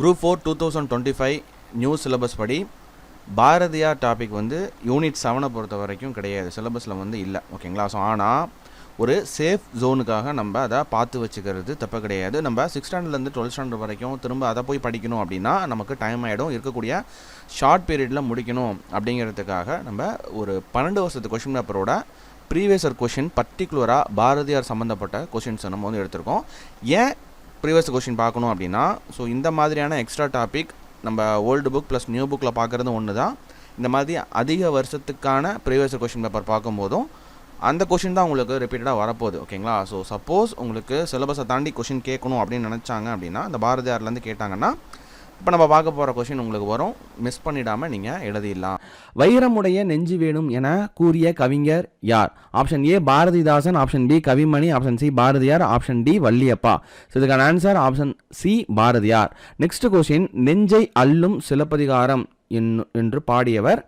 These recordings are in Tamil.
Group four two thousand twenty five new syllabus படி பாரதியார் டாபிக் வந்து யூனிட் செவனை பொறுத்த வரைக்கும் கிடையாது. சிலபஸில் வந்து இல்லை. ஓகேங்களா ஸோ ஆனால் ஒரு சேஃப் ஜோனுக்காக நம்ம அதை பார்த்து வச்சுக்கிறது தப்பு கிடையாது. நம்ம சிக்ஸ் ஸ்டாண்டர்ட்லேருந்து டுவெல்த் ஸ்டாண்டர்ட் வரைக்கும் திரும்ப அதை போய் படிக்கணும் அப்படின்னா நமக்கு டைம் ஆகிடும் இருக்கக்கூடிய ஷார்ட் பீரியடில் முடிக்கணும் அப்படிங்கிறதுக்காக நம்ம ஒரு பன்னெண்டு வருஷத்து கொஷின் பேப்பரோட ப்ரீவியஸர் கொஷின் பர்டிகுலராக பாரதியார் சம்மந்தப்பட்ட கொஷின்ஸை நம்ம வந்து எடுத்திருக்கோம். ஏன் ப்ரீவியஸ் கொஷின் பார்க்கணும் அப்படின்னா ஸோ இந்த மாதிரியான எக்ஸ்ட்ரா டாபிக் நம்ம ஓல்டு புக் ப்ளஸ் நியூ புக்கில் பார்க்குறது ஒன்று தான் இந்த மாதிரி அதிக வருஷத்துக்கான ப்ரீவியஸ் கொஷின் பேப்பர் பார்க்கும்போதும் அந்த கொஷின் தான் உங்களுக்கு ரிப்பீட்டடாக வரப்போகுது ஓகேங்களா ஸோ சப்போஸ் உங்களுக்கு சிலபஸை தாண்டி கொஷின் கேட்கணும் அப்படின்னு நினச்சாங்க அப்படின்னா இந்த பாரதியார்லேருந்து கேட்டாங்கன்னா இப்போ நம்ம பார்க்க போகிற கொஷின் உங்களுக்கு வரும். மிஸ் பண்ணிடாமல் நீங்கள் எழுதிடலாம். வைரமுடைய நெஞ்சு வேணும் என கூறிய கவிஞர் யார்? Option A Bharathidasan. Option B Kavimani. Option C Bharathiyar. Option D Valliappa. So இதுக்கான answer option C Bharathiyar. Next question நெஞ்சை அள்ளும் சிலப்பதிகாரம் என்று பாடியவர்.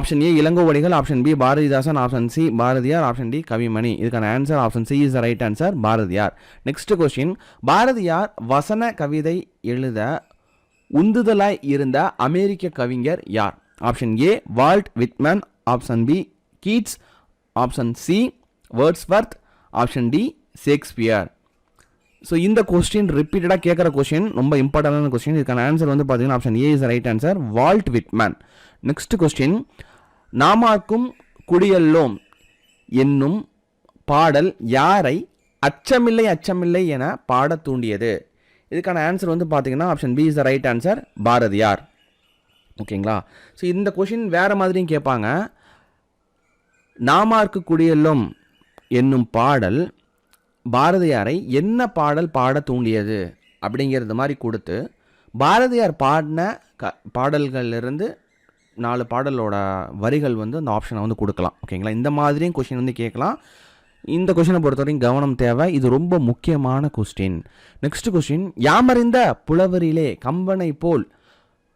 Option A Ilango Adigal. Option B Bharathidasan. Option C Bharathiyar. Option D Kavimani. இதுக்கான answer option C is the right answer Bharathiyar. Next question Bharathiyar வசன கவிதை எழுத உந்துதலாய் இருந்த அமெரிக்க கவிஞர் யார்? Option A Walt Whitman option B Keats option C Wordsworth option D Shakespeare so இந்த கொஸ்டின் ரிப்பீட்டடாக கேட்குற கொஸ்டின் ரொம்ப இம்பார்ட்டண்டான கொஸ்டின் இதுக்கான ஆன்சர் வந்து பார்த்தீங்கன்னா option A is right answer Walt Whitman next question நாமாக்கும் குடியல்லோம் என்னும் பாடல் யாரை அச்சமில்லை அச்சமில்லை என பாடத் தூண்டியது? இதுக்கான ஆன்சர் வந்து பார்த்தீங்கன்னா option B is the right answer Bharathiyar ஓகேங்களா? ஸோ இந்த கொஷின் வேறு மாதிரியும் கேட்பாங்க. நாமார்க்கு குடியெல்லும் என்னும் பாடல் பாரதியாரை என்ன பாடல் பாட தூண்டியது அப்படிங்கிறது மாதிரி கொடுத்து பாரதியார் பாடின க பாடல்கள்லேருந்து நாலு பாடலோட வரிகள் வந்து அந்த ஆப்ஷனை வந்து கொடுக்கலாம். ஓகேங்களா? இந்த மாதிரியும் கொஷின் வந்து கேட்கலாம். இந்த கொஷினை பொறுத்தவரைக்கும் கவனம் தேவை. இது ரொம்ப முக்கியமான கொஸ்டின் நெக்ஸ்ட் கொஸ்டின் யாமறிந்த புலவரிலே கம்பனை போல்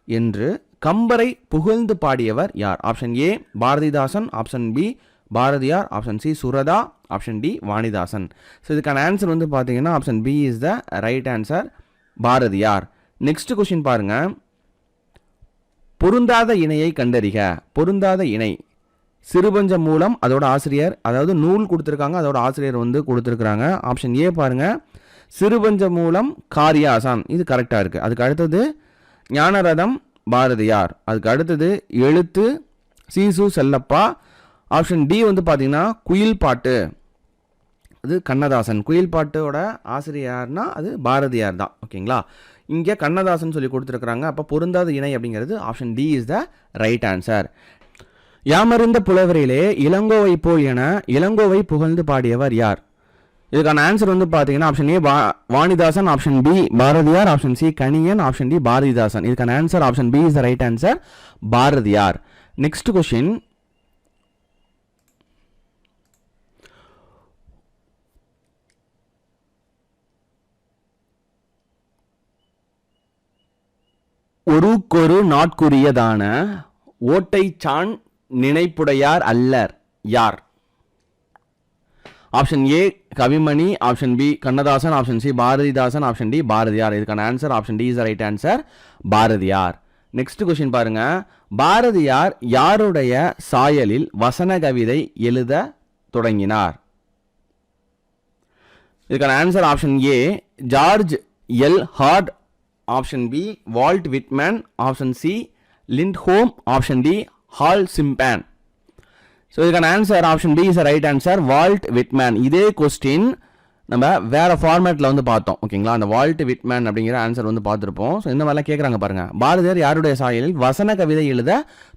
என்று கம்பரை புகழ்ந்து பாடியவர் யார்? Option A Bharathidasan. Option B Bharathiyar. Option C Suratha. Option D Vanidasan. So இதுக்கான ஆன்சர் வந்து பார்த்தீங்கன்னா option B is the right answer Bharathiyar. Next question பாருங்க. பொருந்தாத இணையை கண்டறிக. பொருந்தாத இணை. சிறுபஞ்சம் மூலம் அதோட ஆசிரியர் அதாவது நூல் கொடுத்துருக்காங்க அதோட ஆசிரியர் வந்து கொடுத்துருக்குறாங்க. ஆப்ஷன் ஏ பாருங்கள் சிறுபஞ்சம் மூலம் காரியாசான். இது கரெக்டாக இருக்குது அதுக்கு அடுத்தது ஞானரதம் பாரதியார். அதுக்கு அடுத்தது எழுத்து சீசு செல்லப்பா. ஆப்ஷன் டி வந்து பார்த்திங்கன்னா குயில் பாட்டு. அது கண்ணதாசன். குயில் பாட்டோட ஆசிரியர்னா அது பாரதியார் தான். ஓகேங்களா? இங்கே கண்ணதாசன் சொல்லி கொடுத்துருக்குறாங்க. அப்போ பொருந்தாத இணை அப்படிங்கிறது option D is the right answer யாமறிந்த புலவரிலே இளங்கோவை போல் என இளங்கோவை புகழ்ந்து பாடியவர் யார்? இதுக்கான ஆன்சர் வந்து பார்த்தீங்கன்னா ஆப்ஷன் ஏ பா Vanidasan option B Bharathiyar option C Kaniyan option D Bharathidasan. இதுக்கான answer option B is the right answer Bharathiyar. Next question ஒருக்கொரு நாட்குரியதான ஓட்டை சான் நினைப்புடையார் அல்லர் யார்? Option A Kavimani. Option B Kannadasan. Option C Bharathidasan. Option D Bharathiyar. இதுக்கான answer option D is right answer Bharathiyar. Next question பாருங்க. பாரதியார் யாருடைய சாயலில் வசன கவிதை எழுத தொடங்கினார்? இதுக்கான answer option A George L. Hart. Option B Walt Whitman. Option C lint home option D ஹால் சிம்பேன் ஸோ இதுக்கான answer option B is right answer Walt Whitman இதே கொஸ்டின் நம்ம வேறு ஃபார்மேட்டில் வந்து பார்த்தோம். ஓகேங்களா அந்த வால்ட் விட்மேன் அப்படிங்கிற ஆன்சர் வந்து பார்த்துருப்போம். ஸோ இந்த மாதிரிலாம் கேட்குறாங்க பாருங்கள் பாரதியார் யாருடைய சாயலில் வசன கவிதை எழுத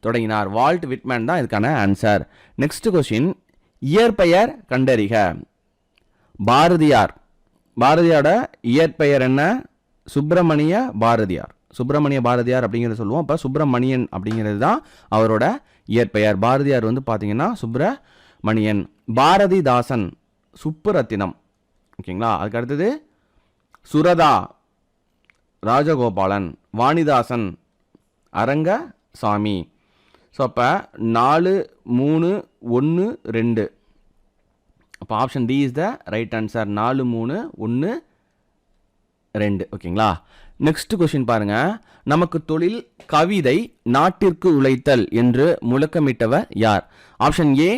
தொடங்கினார்? வால்ட் விட்மேன் தான் இதுக்கான ஆன்சர் நெக்ஸ்ட் கொஸ்டின் இயற்பெயர் கண்டறிக. பாரதியார். பாரதியாரோட இயற்பெயர் என்ன? சுப்பிரமணிய பாரதியார். சுப்பிரமணிய பாரதியார் அப்படிங்கிறத சொல்லுவோம். அப்போ சுப்பிரமணியன் அப்படிங்கிறது தான் அவரோட இயற்பெயர். பாரதியார் வந்து பார்த்தீங்கன்னா சுப்பிரமணியன். பாரதிதாசன் சுப்புரத்தினம். ஓகேங்களா? அதுக்கு அடுத்தது சுரதா ராஜகோபாலன் வாணிதாசன் அரங்கசாமி. ஸோ அப்போ நாலு மூணு ஒன்று ரெண்டு. அப்போ option D is the right answer நாலு மூணு ஒன்று ரெண்டு. ஓகேங்களா? நெக்ஸ்ட் கொஸ்டின் பாருங்க. நமக்கு தொழில் கவிதை நாட்டிற்கு உழைத்தல் என்று முழக்கமிட்டவர் யார்? Option A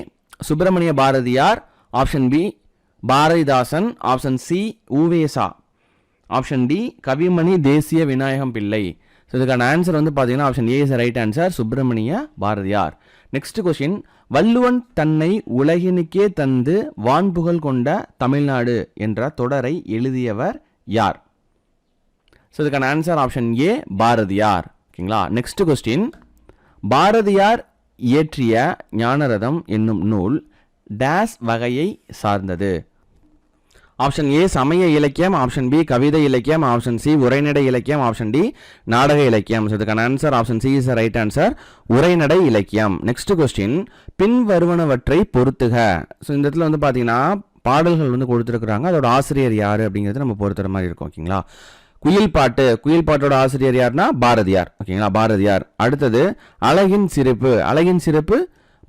Subramania Bharathiyar. Option B Bharathidasan. Option C U Ve Sa option D Kavimani Desiya Vinayagam Pillai. So இதுக்கான ஆன்சர் வந்து பார்த்தீங்கன்னா option A is right answer Subramania Bharathiyar. Next question Valluvan தன்னை உலகினுக்கே தந்து வான்புகழ் கொண்ட தமிழ்நாடு என்ற தொடரை எழுதியவர் யார்? ஸோ இதுக்கான ஆன்சர் ஆப்ஷன் ஏ பாரதியார். ஓகேங்களா? நெக்ஸ்ட் கொஸ்டின் பாரதியார் இயற்றிய ஞானரதம் என்னும் நூல் டேஸ் வகையை சார்ந்தது. ஆப்ஷன் ஏ சமய இலக்கியம். ஆப்ஷன் பி கவிதை இலக்கியம். ஆப்ஷன் சி உரைநடை இலக்கியம். ஆப்ஷன் டி நாடக இலக்கியம். ஸோ இதுக்கான answer option C is right answer உரைநடை இலக்கியம். நெக்ஸ்ட் கொஸ்டின் பின் வருவனவற்றை பொறுத்துக. ஸோ இந்த இடத்துல வந்து பார்த்தீங்கன்னா பாடல்கள் வந்து கொடுத்துருக்குறாங்க. அதோட ஆசிரியர் யார் அப்படிங்கிறது நம்ம பொறுத்துற மாதிரி இருக்கும் ஓகேங்களா? குயில் பாட்டு குயில் பாட்டோட ஆசிரியர் யாருன்னா பாரதியார். ஓகேங்களா? பாரதியார். அடுத்தது அழகின் சிறப்பு அழகின் சிறப்பு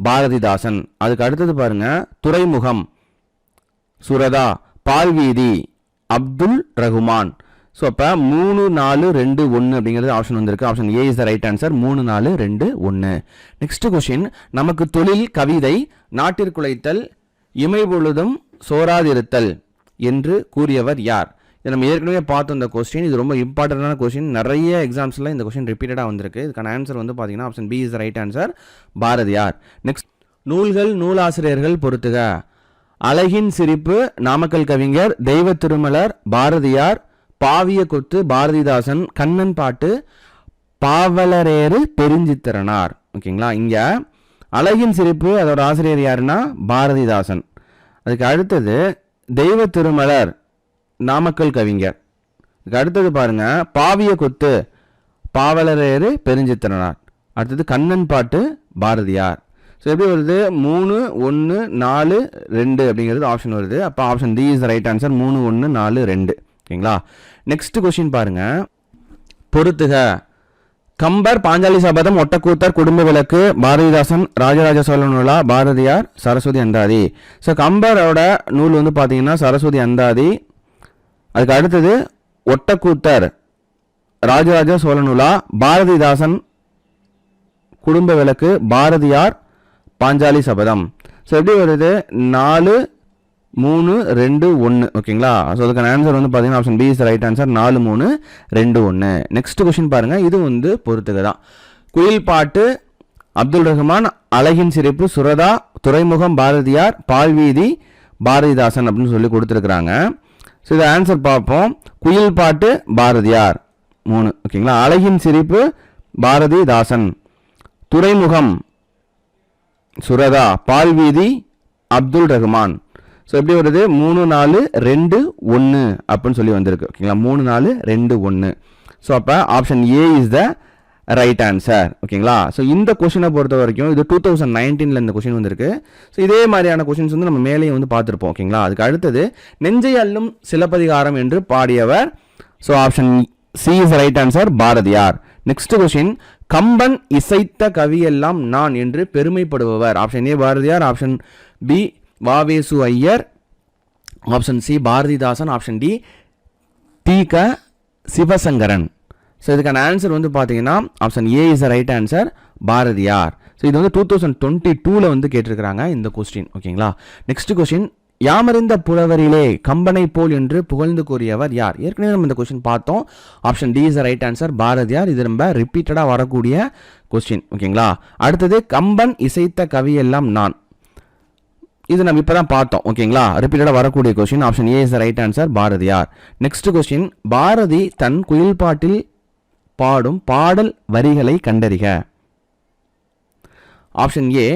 பாரதிதாசன். அதுக்கு அடுத்தது பாருங்க துறைமுகம். சுரதா பால்வீதி அப்துல் ரகுமான். ஸோ அப்போ மூணு நாலு ரெண்டு ஒன்று அப்படிங்கிறது ஆப்ஷன் வந்திருக்கு. Option A is the right answer மூணு நாலு ரெண்டு ஒன்று நெக்ஸ்ட் கொஷின் நமக்கு தொழில் கவிதை நாட்டிற்குலைத்தல் இமை பொழுதும் சோராதிருத்தல் என்று கூறியவர் யார்? இது நம்ம ஏற்கனவே பார்த்தோம் இந்த கொஸ்டின் இது ரொம்ப இம்பார்ட்டண்டான கொஸ்டின் நிறைய எக்ஸாம்ஸில் இந்த கொஸ்டின் ரிப்பீட்டடாக வந்திருக்கு. இதுக்கான ஆன்சர் வந்து பார்த்தீங்கன்னா option B is right answer Bharathiyar next நூல்கள் நூலாசிரியர்கள் பொறுத்துக அழகின் சிரிப்பு நாமக்கல் கவிஞர் தெய்வ திருமலர் பாரதியார் பாவிய கொத்து பாரதிதாசன் கண்ணன் பாட்டு பாவலரேறு பெருஞ்சித்திரனார். ஓகேங்களா? இங்கே அழகின் சிரிப்பு அதோட ஆசிரியர் யாருன்னா? பாரதிதாசன். அதுக்கு அடுத்தது தெய்வ திருமலர். நாமக்கல் கவிஞர். அடுத்தது பாருங்க பாவிய கொத்து பாவலரேறு பெருஞ்சித்திரனார். அடுத்தது கண்ணன் பாட்டு பாரதியார். ஸோ எப்படி வருது? மூணு ஒன்று நாலு ரெண்டு அப்படிங்கிறது ஆப்ஷன் வருது. அப்போ option D is right answer மூணு ஒன்று நாலு ரெண்டு. ஓகேங்களா? நெக்ஸ்ட் கொஷின் பாருங்கள் பொறுத்துக கம்பர் பாஞ்சாலி சபதம் ஒட்டக்கூத்தர் குடும்ப விளக்கு பாரதிதாசன் ராஜராஜ சோழன் நூலா பாரதியார் சரஸ்வதி அந்தாதி. ஸோ கம்பரோட நூல் வந்து பார்த்தீங்கன்னா சரஸ்வதி அந்தாதி அதுக்கு அடுத்தது ஒட்டக்கூத்தர் ராஜராஜ சோழ நூலா பாரதிதாசன் குடும்ப விளக்கு பாரதியார் பாஞ்சாலி சபதம். ஸோ எப்படி வருது? நாலு மூணு ரெண்டு ஒன்று ஓகேங்களா ஸோ அதுக்கான ஆன்சர் வந்து பார்த்தீங்கன்னா option B is right answer நாலு மூணு ரெண்டு ஒன்று நெக்ஸ்ட் கொஷின் பாருங்கள் இது வந்து பொறுத்துக தான் குயில் பாட்டு அப்துல் ரஹ்மான் அழகின் சிரிப்பு சுரதா துறைமுகம் பாரதியார் பால்வீதி பாரதிதாசன் அப்படின்னு சொல்லி கொடுத்துருக்குறாங்க. ஸோ இதை ஆன்சர் பார்ப்போம். குயில் பாட்டு பாரதியார். மூணு ஓகேங்களா? அழகின் சிரிப்பு பாரதிதாசன் துறைமுகம் சுரதா. பால்வீதி அப்துல் ரஹ்மான். ஸோ எப்படி வருது? மூணு நாலு ரெண்டு ஒன்று அப்படின்னு சொல்லி வந்திருக்கு. ஓகேங்களா? மூணு நாலு ரெண்டு ஒன்று ஸோ அப்போ option A is the right answer ஓகேங்களா ஸோ இந்த கொஷினை பொறுத்த வரைக்கும் இது டூ தௌசண்ட் நைன்டீனில் இந்த கொஷின் வந்திருக்கு. ஸோ இதே மாதிரியான கொஷின்ஸ் வந்து நம்ம மேலேயும் வந்து பார்த்துருப்போம் ஓகேங்களா அதுக்கு அடுத்தது நெஞ்சை அள்ளும் சிலப்பதிகாரம் என்று பாடியவர் so option C is right answer Bharathiyar next question Kamban இசைத்த கவியெல்லாம் நான் என்று பெருமைப்படுபவர். Option A Bharathiyar option B Va Ve Su Iyer. Option C Bharathidasan. Option D T K Sivasankaran. So இதுக்கான ஆன்சர் வந்து பார்த்தீங்கன்னா option A is right answer Bharathiyar so இது வந்து டூ தௌசண்ட் டுவெண்ட்டி டூவில் வந்து கேட்டிருக்கிறாங்க இந்த கொஸ்டின் ஓகேங்களா நெக்ஸ்ட் கொஸ்டின் யாமறிந்த புலவரிலே கம்பனை போல் என்று புகழ்ந்து கூறியவர் யார்? ஏற்கனவே நம்ம இந்த கொஸ்டின் பார்த்தோம். Option D is right answer Bharathiyar இது ரொம்ப ரிப்பீட்டடாக வரக்கூடிய கொஸ்டின் ஓகேங்களா அடுத்தது கம்பன் இசைத்த கவியெல்லாம் நான். இது நம்ம இப்போ தான் பார்த்தோம் ஓகேங்களா ரிப்பீட்டடாக வரக்கூடிய question option A is right answer Bharathiyar next question Bharathi தன் குயில் பாட்டில் பாடும் பாடல் வரிகளை கண்டறிக. ஆப்ஷன் ஏ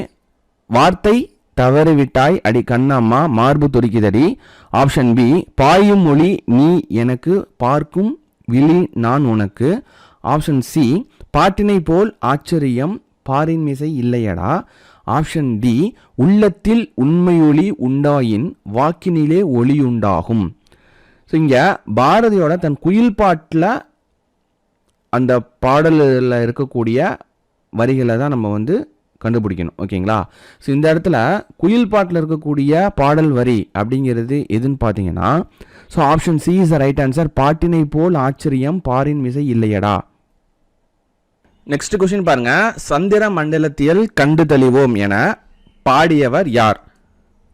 வார்த்தை தவறிவிட்டாய் அடி கண்ணம்மா மார்பு துடிக்குதடி. ஆப்ஷன் பி பாயும் மொழி நீ எனக்கு பார்க்கும் விழி நான் உனக்கு. ஆப்ஷன் சி பாட்டினை போல் ஆச்சரியம் பாரின் மிசை இல்லையடா. ஆப்ஷன் டி உள்ளத்தில் உண்மையொளி உண்டாயின் வாக்கினிலே ஒளியுண்டாகும் ஸோ இங்கே பாரதியோட தன் குயில் பாட்டில் அந்த பாடலில் இருக்கக்கூடிய வரிகளை தான் நம்ம வந்து கண்டுபிடிக்கணும் ஓகேங்களா? ஸோ இந்த இடத்துல குயில் பாட்டில் இருக்கக்கூடிய பாடல் வரி அப்படிங்கிறது எதுன்னு பார்த்தீங்கன்னா so option C is the right answer பாட்டினை போல் ஆச்சரியம் பாரின் மிசை இல்லையடா. நெக்ஸ்ட் கொஸ்டின் பாருங்க. சந்திர மண்டலத்தியல் கண்டு தெளிவோம் என பாடியவர் யார்?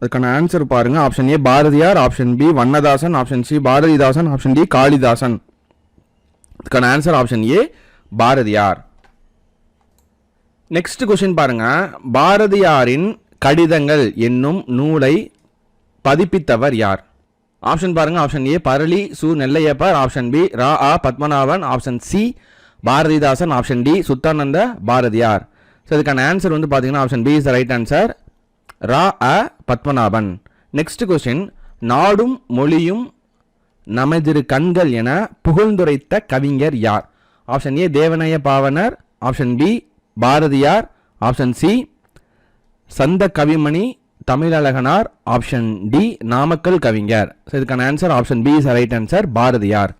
அதுக்கான ஆன்சர் பாருங்க. Option A Bharathiyar. Option B Vannadasan. Option C Bharathidasan. Option D Kalidasan. இதுக்கான answer option A Bharathiyar. Next question பாருங்க. பாரதியாரின் கடிதங்கள் என்னும் நூலை பதிப்பித்தவர் யார்? ஆப்ஷன் பாருங்க option A Parali Su Nellaiyappar option B Ra A Padmanabhan option C Bharathidasan option D Suddhananda Bharathiyar. So இதுக்கான ஆன்சர் வந்து பார்த்தீங்கன்னா option B is the right answer Ra A Padmanabhan. Next question நாடும் மொழியும் நமதிரு கண்கள் என புகழ்ந்துரைத்த கவிஞர் யார்? Option A Devaneya Pavanar. Option B Bharathiyar. Option C சந்த Kavimani Tamizhazhaganar. Option D Namakkal Kavignar. So இதுக்கான answer option B is right answer Bharathiyar.